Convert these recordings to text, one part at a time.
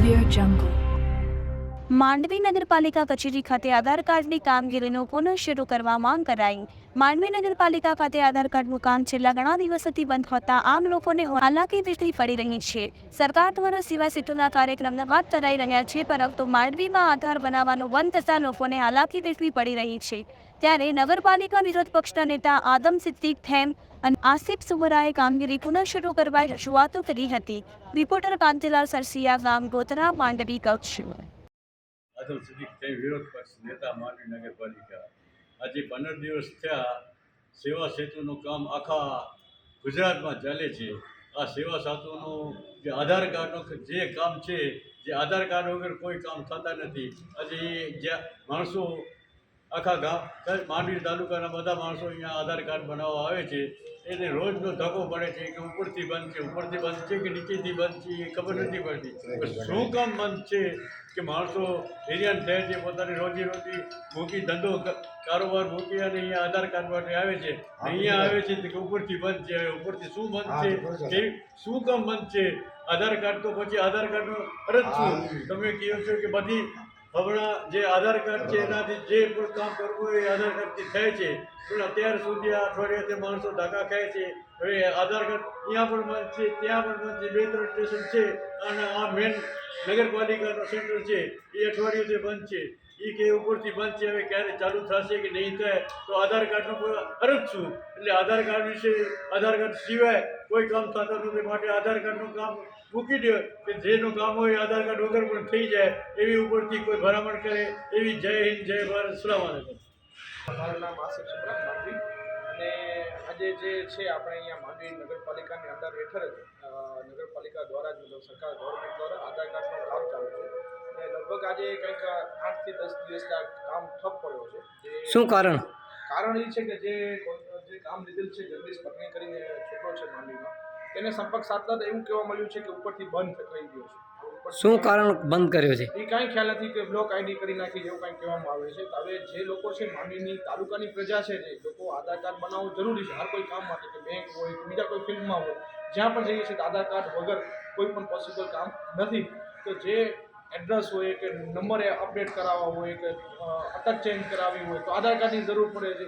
Audio Jungle. Mandvi નગરપાલિકા કચેરી ખાતે આધાર કાર્ડની કામગીરીનો પુનઃ શરૂ કરવા માંગ કરાઈ. માંડવી નગરપાલિકા ખાતે આધાર કાર્ડનું કામ છેલ્લા ઘણા દિવસોથી બંધ હોતા આમ લોકોને હાલાકી વેઠવી પડી રહી છે. સરકાર દ્વારા સિવાય સીટોના કાર્યક્રમના વાત કરાઈ રહ્યા છે, પરંતુ માંડવીમાં આધાર બનાવવાનું બંધ થતા લોકોને હાલાકી વેઠવી પડી રહી છે. ત્યારે નગરપાલિકા વિરોધ પક્ષના નેતા આદમ સિદ્દીક થેમ અને આસિફ સુમરાએ કામગીરી પુનઃ શરૂ કરવા રજૂઆતો કરી હતી. રિપોર્ટર કાંતિલાલ સરસિયા ગામ ગોતરા માંડવી કક્ષ આદમ સિદ્દીક થઈ વિરોધ પક્ષ, નેતા માંડવી નગરપાલિકા. આજે પંદર દિવસ થયા સેવા સેતુનું કામ આખા ગુજરાતમાં ચાલે છે. આ સેવા સેતુનું જે આધાર કાર્ડનું જે કામ છે, જે આધાર કાર્ડ વગર કોઈ કામ થતા નથી. આજે એ જ્યાં માણસો આખા ગામ માંડવી તાલુકાના બધા માણસો અહીંયા આધાર કાર્ડ બનાવવા આવે છે. એને રોજનો ધક્કો પડે છે કે ઉપરથી બંધ છે ઉપરથી બંધ છે કે નીચેથી બંધ છે એ ખબર નથી પડતી. શું કામ બંધ છે કે માણસો હેરિયાન થયા છે પોતાની રોજી રોટી મૂકી ધંધો કારોબાર મૂકી અને અહીંયા આધાર કાર્ડ માટે આવે છે. અહીંયા આવે છે કે ઉપરથી બંધ છે હવે ઉપરથી શું બંધ છે? કે શું કામ બંધ છે? આધાર કાર્ડ તો પછી આધાર કાર્ડનો અરજ શું? તમે કહો છો કે બધી હમણાં જે આધાર કાર્ડ છે, એનાથી જે પણ કામ કરવું હોય એ આધાર કાર્ડથી થાય છે. પણ અત્યાર સુધી આ અઠવાડિયાથી માણસો ધાકા ખાય છે. હવે આધાર કાર્ડ ત્યાં પણ બંધ છે, ત્યાં પણ બંધ છે, બે ત્રણ સ્ટેશન છે અને આ મેન નગરપાલિકાનો સેન્ટર છે. એ અઠવાડિયુંથી બંધ છે. એ કે ઉપરથી બંધ છે, હવે ક્યારે ચાલુ થશે કે નહીં થાય, તો આધાર કાર્ડનો અરજ છું એટલે આધાર કાર્ડ વિશે, આધાર કાર્ડ સિવાય કોઈ કામ થતા નથી, માટે આધાર કાર્ડનું કામ મૂકી દો, કે જેનું કામ હોય આધાર કાર્ડ વગર પણ થઈ જાય, એવી ઉપરથી કોઈ ભલામણ કરે, એવી જય હિન્દ, જય ભારત, સલામ આલેકુમ. મારું નામ આસિફ સુબ્રત માંડવી અને આજે જે છે, આપણે અહીંયા માંડવી નગરપાલિકાની અંદર હેઠળ નગરપાલિકા દ્વારા જ સરકાર ગવર્મેન્ટ દ્વારા આધાર કાર્ડનું કામ ચાલુ છે. અને લગભગ આજે કંઈક આઠથી દસ દિવસના કામ ઠપ પડ્યો છે. જે શું કારણ? કારણ એ છે કે જે જે કામ લીધેલ છે જગદીશ પટણી કરીને છોકરો છે માંડવીમાં તેને સંપર્ક સાધતા એવું કહેવા મળ્યું છે કે ઉપરથી બંધ થઈ ગયો છે. શું કારણ બંધ કર્યો છે? એ કાંઈ ખ્યાલ નથી કે બ્લોક આઈડી કરી નાખી એવું કાંઈ કહેવામાં આવે છે. તો હવે જે લોકો છે માંડવીની તાલુકાની પ્રજા છે જે લોકો આધાર કાર્ડ બનાવવું જરૂરી છે હર કોઈ કામ માટે કે બેંક હોય કે બીજા કોઈ ફિલ્ડમાં હોય જ્યાં પણ જઈએ છીએ તો આધાર કાર્ડ વગર કોઈ પણ પોસિબલ કામ નથી. તો જે એડ્રેસ હોય કે નંબર અપડેટ કરાવવા હોય કે અટક ચેન્જ કરાવવી હોય તો આધાર કાર્ડની જરૂર પડે છે.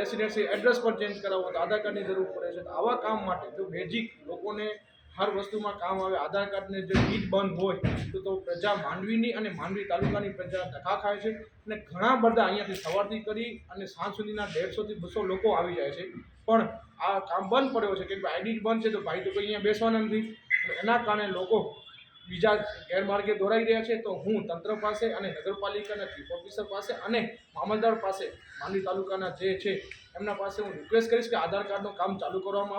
રેસિડેન્સી એડ્રેસ પણ ચેન્જ કરાવવું હોય તો આધાર કાર્ડની જરૂર પડે છે. તો આવા કામ માટે જો બેઝિક લોકોને હર વસ્તુમાં કામ આવે, આધાર કાર્ડને જો ઈજ બંધ હોય, તો તો પ્રજા માંડવીની અને માંડવી તાલુકાની પ્રજા ધક્કા ખાય છે અને ઘણા બધા અહીંયાથી સવારથી કરી અને સાંજ સુધીના દેડસોથી બસો લોકો આવી જાય છે. પણ આ કામ બંધ પડ્યો છે કે આઈડી બંધ છે તો ભાઈ તો કોઈ અહીંયા બેસવાના નથી. એના કારણે લોકો બીજા ગેરમાર્ગે દોરાઈ રહ્યા છે, તો હું તંત્ર પાસે અને નગરપાલિકાના ચીફ ઓફિસર પાસે અને મામલદાર પાસે માંડવી તાલુકાના જે છે, એમના પાસે હું રિક્વેસ્ટ કરીશ કે આધાર કાર્ડનું કામ ચાલુ કરવામાં આવે.